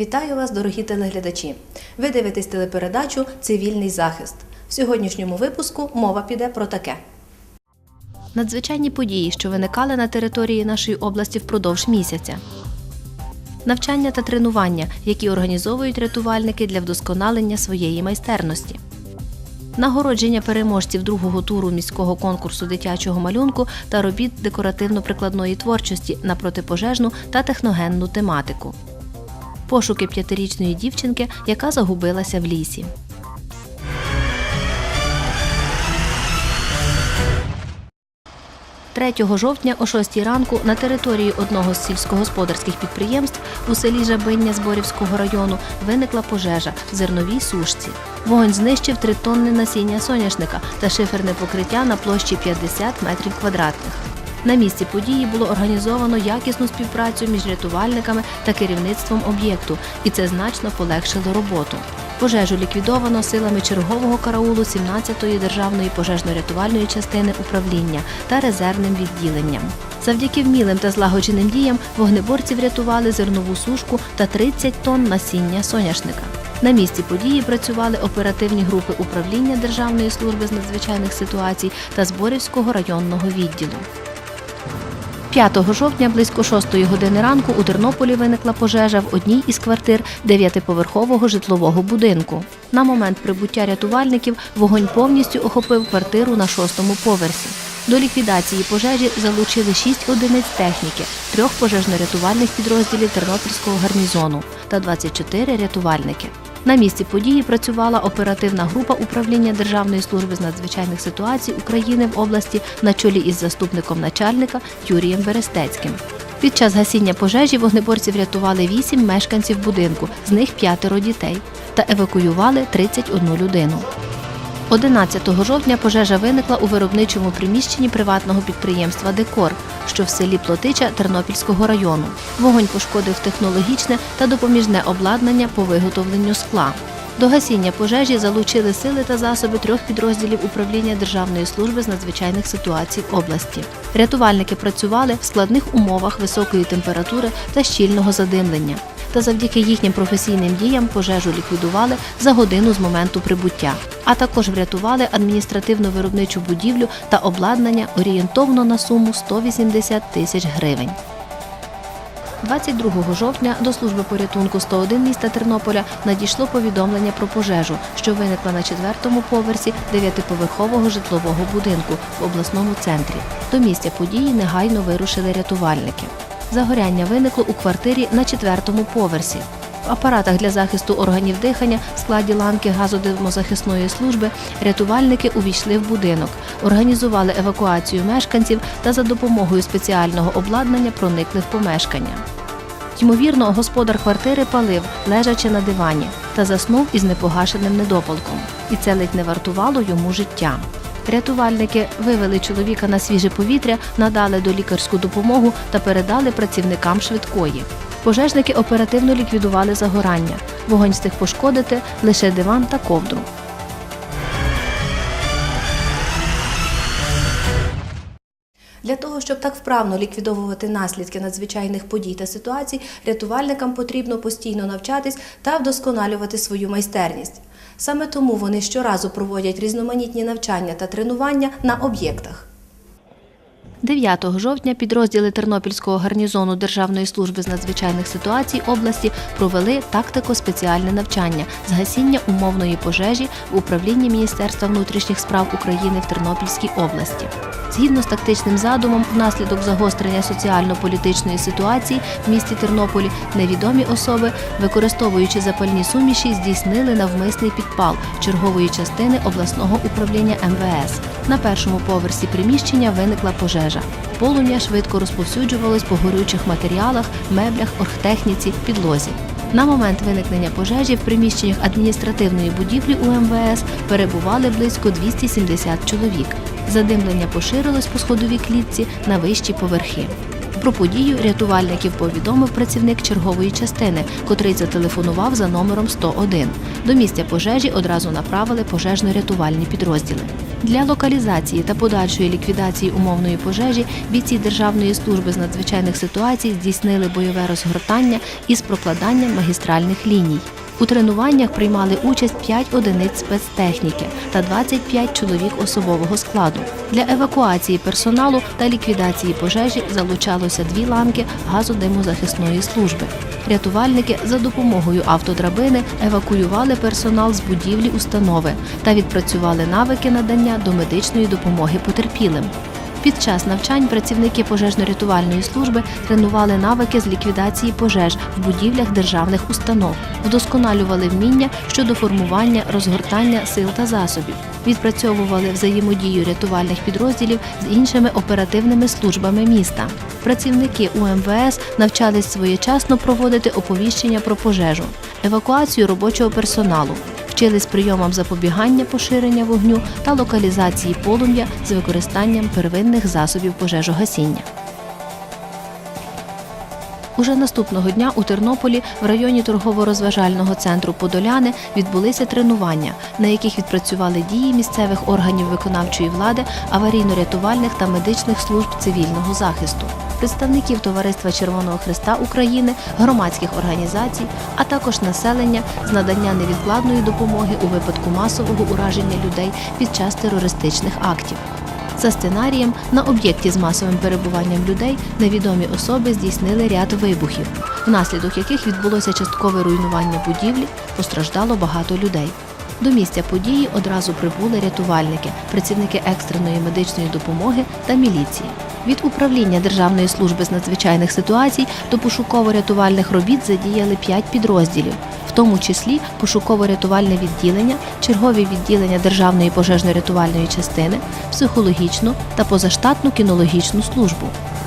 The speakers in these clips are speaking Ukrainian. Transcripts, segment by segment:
Вітаю вас, дорогі телеглядачі. Ви дивитесь телепередачу Цивільний захист. В сьогоднішньому випуску мова піде про таке. Надзвичайні події, що виникали на території нашої області впродовж місяця. Навчання та тренування, які організовують рятувальники для вдосконалення своєї майстерності. Нагородження переможців другого туру міського конкурсу дитячого малюнку та робіт декоративно-прикладної творчості на протипожежну та техногенну тематику. Пошуки п'ятирічної дівчинки, яка загубилася в лісі. – 3 жовтня о 6 ранку на території одного з сільськогосподарських підприємств у селі Жабиння Зборівського району виникла пожежа в зерновій сушці. Вогонь знищив 3 тонни насіння соняшника та шиферне покриття на площі 50 метрів квадратних. На місці події було організовано якісну співпрацю між рятувальниками та керівництвом об'єкту, і це значно полегшило роботу. Пожежу ліквідовано силами чергового караулу 17-ї державної пожежно-рятувальної частини управління та резервним відділенням. Завдяки вмілим та злагодженим діям вогнеборці врятували зернову сушку та 30 тонн насіння соняшника. На місці події працювали оперативні групи управління Державної служби з надзвичайних ситуацій та Зборівського районного відділу. 5 жовтня близько 6 години ранку у Тернополі виникла пожежа в одній із квартир дев'ятиповерхового житлового будинку. На момент прибуття рятувальників вогонь повністю охопив квартиру на шостому поверсі. До ліквідації пожежі залучили 6 одиниць техніки, трьох пожежно-рятувальних підрозділів Тернопільського гарнізону та 24 рятувальники. На місці події працювала оперативна група управління Державної служби з надзвичайних ситуацій України в області на чолі із заступником начальника Юрієм Берестецьким. Під час гасіння пожежі вогнеборці врятували 8 мешканців будинку, з них п'ятеро дітей, та евакуювали 31 людину. 11 жовтня пожежа виникла у виробничому приміщенні приватного підприємства Декор, що в селі Плотича Тернопільського району. Вогонь пошкодив технологічне та допоміжне обладнання по виготовленню скла. До гасіння пожежі залучили сили та засоби трьох підрозділів управління Державної служби з надзвичайних ситуацій області. Рятувальники працювали в складних умовах високої температури та щільного задимлення. Та завдяки їхнім професійним діям пожежу ліквідували за годину з моменту прибуття, а також врятували адміністративно-виробничу будівлю та обладнання орієнтовно на суму 180 тисяч гривень. 22 жовтня до служби порятунку 101 міста Тернополя надійшло повідомлення про пожежу, що виникла на четвертому поверсі дев'ятиповерхового житлового будинку в обласному центрі. До місця події негайно вирушили рятувальники. Загоряння виникло у квартирі на четвертому поверсі. В апаратах для захисту органів дихання в складі ланки газодимозахисної служби рятувальники увійшли в будинок, організували евакуацію мешканців та за допомогою спеціального обладнання проникли в помешкання. Ймовірно, господар квартири палив, лежачи на дивані, та заснув із непогашеним недопалком. І це ледь не вартувало йому життя. Рятувальники вивели чоловіка на свіже повітря, надали долікарську допомогу та передали працівникам швидкої. Пожежники оперативно ліквідували загорання. Вогонь встиг пошкодити лише диван та ковдру. Для того, щоб так вправно ліквідовувати наслідки надзвичайних подій та ситуацій, рятувальникам потрібно постійно навчатись та вдосконалювати свою майстерність. Саме тому вони щоразу проводять різноманітні навчання та тренування на об'єктах. 9 жовтня підрозділи Тернопільського гарнізону Державної служби з надзвичайних ситуацій області провели тактико-спеціальне навчання з гасіння умовної пожежі в управлінні Міністерства внутрішніх справ України в Тернопільській області. Згідно з тактичним задумом, внаслідок загострення соціально-політичної ситуації в місті Тернополі невідомі особи, використовуючи запальні суміші, здійснили навмисний підпал чергової частини обласного управління МВС. На першому поверсі приміщення виникла пожежа. Полум'я швидко розповсюджувалось по горючих матеріалах, меблях, оргтехніці, підлозі. На момент виникнення пожежі в приміщеннях адміністративної будівлі у МВС перебували близько 270 чоловік. Задимлення поширилось по сходовій клітці на вищі поверхи. Про подію рятувальників повідомив працівник чергової частини, котрий зателефонував за номером 101. До місця пожежі одразу направили пожежно-рятувальні підрозділи. Для локалізації та подальшої ліквідації умовної пожежі бійці Державної служби з надзвичайних ситуацій здійснили бойове розгортання із прокладанням магістральних ліній. У тренуваннях приймали участь 5 одиниць спецтехніки та 25 чоловік особового складу. Для евакуації персоналу та ліквідації пожежі залучалося дві ланки газодимозахисної служби. Рятувальники за допомогою автодрабини евакуювали персонал з будівлі установи та відпрацювали навики надання домедичної допомоги потерпілим. Під час навчань працівники пожежно-рятувальної служби тренували навики з ліквідації пожеж в будівлях державних установ, вдосконалювали вміння щодо формування розгортання сил та засобів, відпрацьовували взаємодію рятувальних підрозділів з іншими оперативними службами міста. Працівники УМВС навчались своєчасно проводити оповіщення про пожежу, евакуацію робочого персоналу, вчились прийомам запобігання поширення вогню та локалізації полум'я з використанням первинних засобів пожежогасіння. Уже наступного дня у Тернополі в районі торгово-розважального центру Подоляни відбулися тренування, на яких відпрацювали дії місцевих органів виконавчої влади, аварійно-рятувальних та медичних служб цивільного захисту, представників Товариства Червоного Христа України, громадських організацій, а також населення з надання невідкладної допомоги у випадку масового ураження людей під час терористичних актів. За сценарієм, на об'єкті з масовим перебуванням людей невідомі особи здійснили ряд вибухів, внаслідок яких відбулося часткове руйнування будівлі, постраждало багато людей. До місця події одразу прибули рятувальники, працівники екстреної медичної допомоги та міліції. Від управління Державної служби з надзвичайних ситуацій до пошуково-рятувальних робіт задіяли п'ять підрозділів, в тому числі пошуково-рятувальне відділення, чергові відділення Державної пожежно-рятувальної частини, психологічну та позаштатну кінологічну службу.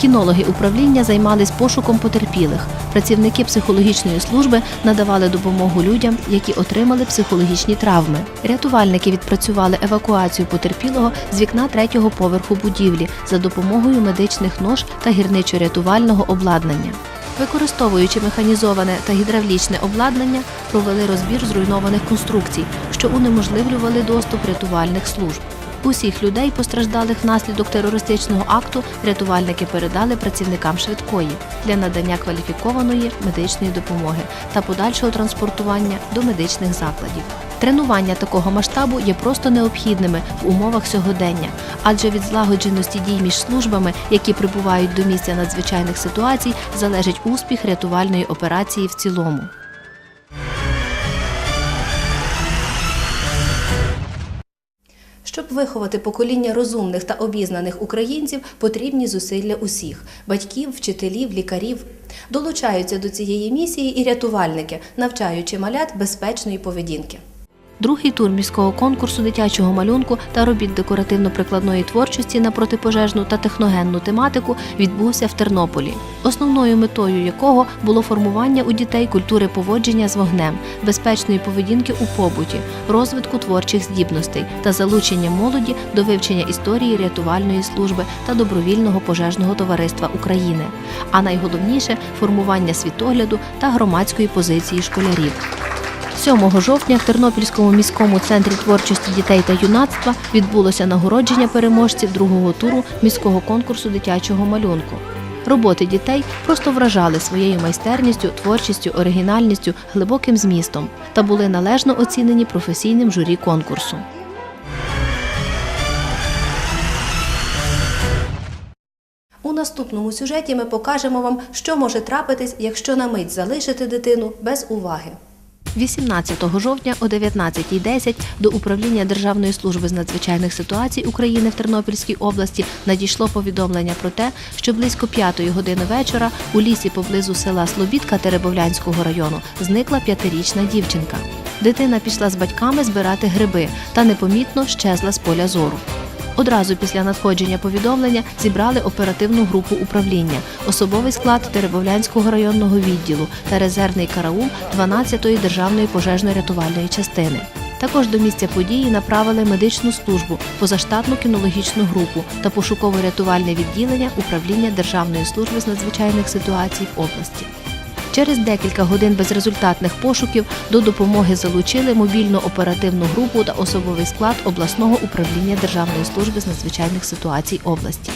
Кінологи управління займались пошуком потерпілих. Працівники психологічної служби надавали допомогу людям, які отримали психологічні травми. Рятувальники відпрацювали евакуацію потерпілого з вікна третього поверху будівлі за допомогою медичних нож та гірничо-рятувального обладнання. Використовуючи механізоване та гідравлічне обладнання, провели розбір зруйнованих конструкцій, що унеможливлювали доступ рятувальних служб. Усіх людей, постраждалих внаслідок терористичного акту, рятувальники передали працівникам швидкої для надання кваліфікованої медичної допомоги та подальшого транспортування до медичних закладів. Тренування такого масштабу є просто необхідними в умовах сьогодення, адже від злагодженості дій між службами, які прибувають до місця надзвичайних ситуацій, залежить успіх рятувальної операції в цілому. Щоб виховати покоління розумних та обізнаних українців, потрібні зусилля усіх батьків, вчителів, лікарів. Долучаються до цієї місії і рятувальники, навчаючи малят безпечної поведінки. Другий тур міського конкурсу дитячого малюнку та робіт декоративно-прикладної творчості на протипожежну та техногенну тематику відбувся в Тернополі, основною метою якого було формування у дітей культури поводження з вогнем, безпечної поведінки у побуті, розвитку творчих здібностей та залучення молоді до вивчення історії рятувальної служби та добровільного пожежного товариства України, а найголовніше формування світогляду та громадської позиції школярів. 7 жовтня в Тернопільському міському центрі творчості дітей та юнацтва відбулося нагородження переможців другого туру міського конкурсу дитячого малюнку. Роботи дітей просто вражали своєю майстерністю, творчістю, оригінальністю, глибоким змістом та були належно оцінені професійним журі конкурсу. У наступному сюжеті ми покажемо вам, що може трапитись, якщо на мить залишити дитину без уваги. 18 жовтня о 19.10 до управління Державної служби з надзвичайних ситуацій України в Тернопільській області надійшло повідомлення про те, що близько 5 години вечора у лісі поблизу села Слобідка Теребовлянського району зникла п'ятирічна дівчинка. Дитина пішла з батьками збирати гриби та непомітно щезла з поля зору. Одразу після надходження повідомлення зібрали оперативну групу управління, особовий склад Теребовлянського районного відділу та резервний караул 12-ї державної пожежно-рятувальної частини. Також до місця події направили медичну службу, позаштатну кінологічну групу та пошуково-рятувальне відділення управління Державної служби з надзвичайних ситуацій в області. Через декілька годин безрезультатних пошуків до допомоги залучили мобільну оперативну групу та особовий склад обласного управління Державної служби з надзвичайних ситуацій області.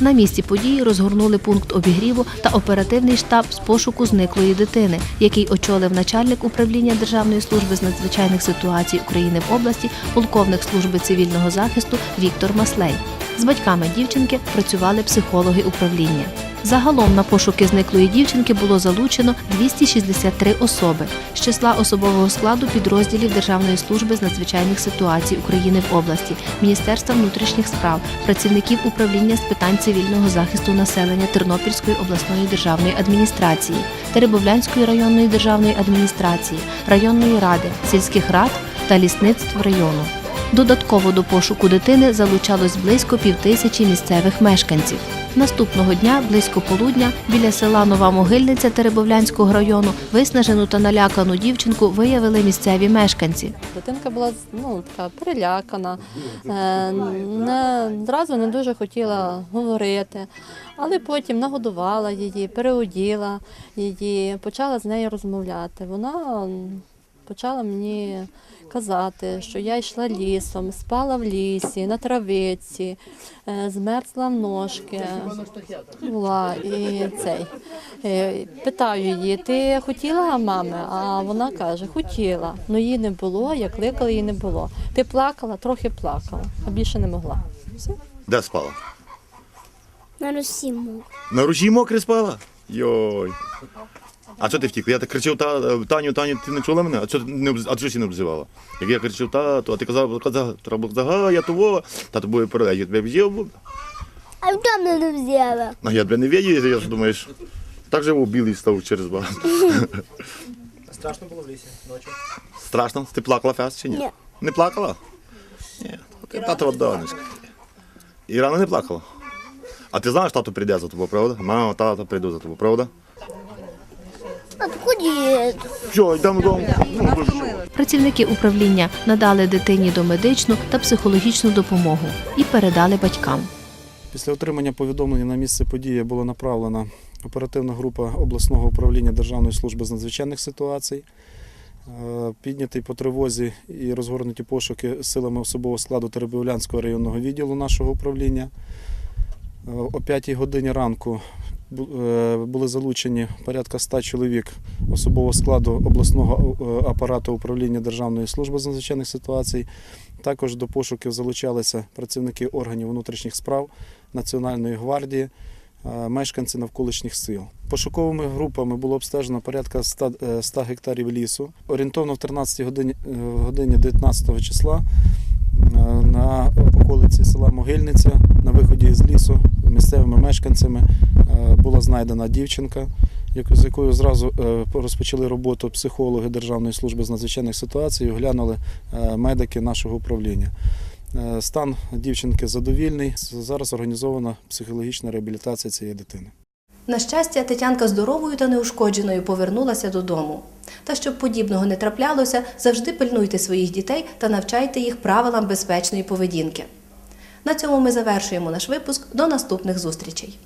На місці події розгорнули пункт обігріву та оперативний штаб з пошуку зниклої дитини, який очолив начальник управління Державної служби з надзвичайних ситуацій України в області, полковник служби цивільного захисту Віктор Маслей. З батьками дівчинки працювали психологи управління. Загалом на пошуки зниклої дівчинки було залучено 263 особи з числа особового складу підрозділів Державної служби з надзвичайних ситуацій України в області, Міністерства внутрішніх справ, працівників управління з питань цивільного захисту населення Тернопільської обласної державної адміністрації, Теребовлянської районної державної адміністрації, районної ради, сільських рад та лісництв району. Додатково до пошуку дитини залучалось близько півтисячі місцевих мешканців. Наступного дня, близько полудня, біля села Нова Могильниця Теребовлянського району виснажену та налякану дівчинку виявили місцеві мешканці. Дитинка була ну, така перелякана, е, не, одразу не дуже хотіла говорити, але потім нагодувала її, переоділа її, почала з нею розмовляти. Вона почала мені казати, що я йшла лісом, спала в лісі, на травиці, е, змерзла в ножки. Була і цей. Е, Питаю її, ти хотіла мами? А вона каже, хотіла. Ну її не було, я кликала, її не було. Ти плакала, трохи плакала, а більше не могла. Все. Де спала? На Росі мов. На ружі мокрі спала? Йой. А що ти втікла? Я так кричав, та, Таню, Таню, ти не чула мене? А що ти не а чого ти не обзивала? Як я кричав, тату, а ти казав, казав, треба казати, я того, тато буде передати, я тебе взяв. А в мене не взяла. А я тебе не вірю, я ж думаєш, так же білий став через багато. Страшно було в лісі ночі. Страшно? Ти плакала фест чи ні? Ні. Не плакала? Ні. Ти татова донечка. І рано не плакала. А ти знаєш, тато прийде за тобою, правда? Мама, тато прийду за тобою, правда? Що, йдемо додому? Ну, ви що? Працівники управління надали дитині домедичну та психологічну допомогу і передали батькам. Після отримання повідомлення на місце події була направлена оперативна група обласного управління Державної служби з надзвичайних ситуацій. Е, Піднятий по тривозі і розгорнуті пошуки силами особового складу Теребовлянського районного відділу нашого управління. Е, О 5 годині ранку були залучені порядка 100 чоловік особового складу обласного е, апарату управління Державної служби з надзвичайних ситуацій. Також до пошуків залучалися працівники органів внутрішніх справ Національної гвардії, е, мешканці навколишніх сил. Пошуковими групами було обстежено порядка 100, е, 100 гектарів лісу. Орієнтовно в 13 годині, е, годині 19 числа е, на околиці села Могильниця на виході з лісу місцевими мешканцями е, була знайдена дівчинка, з якою зразу е, розпочали роботу психологи Державної служби з надзвичайних ситуацій, оглянули е, медики нашого управління. Стан дівчинки задовільний. Зараз організована психологічна реабілітація цієї дитини. На щастя, Тетянка здоровою та неушкодженою повернулася додому. Та щоб подібного не траплялося, завжди пильнуйте своїх дітей та навчайте їх правилам безпечної поведінки. На цьому ми завершуємо наш випуск. До наступних зустрічей.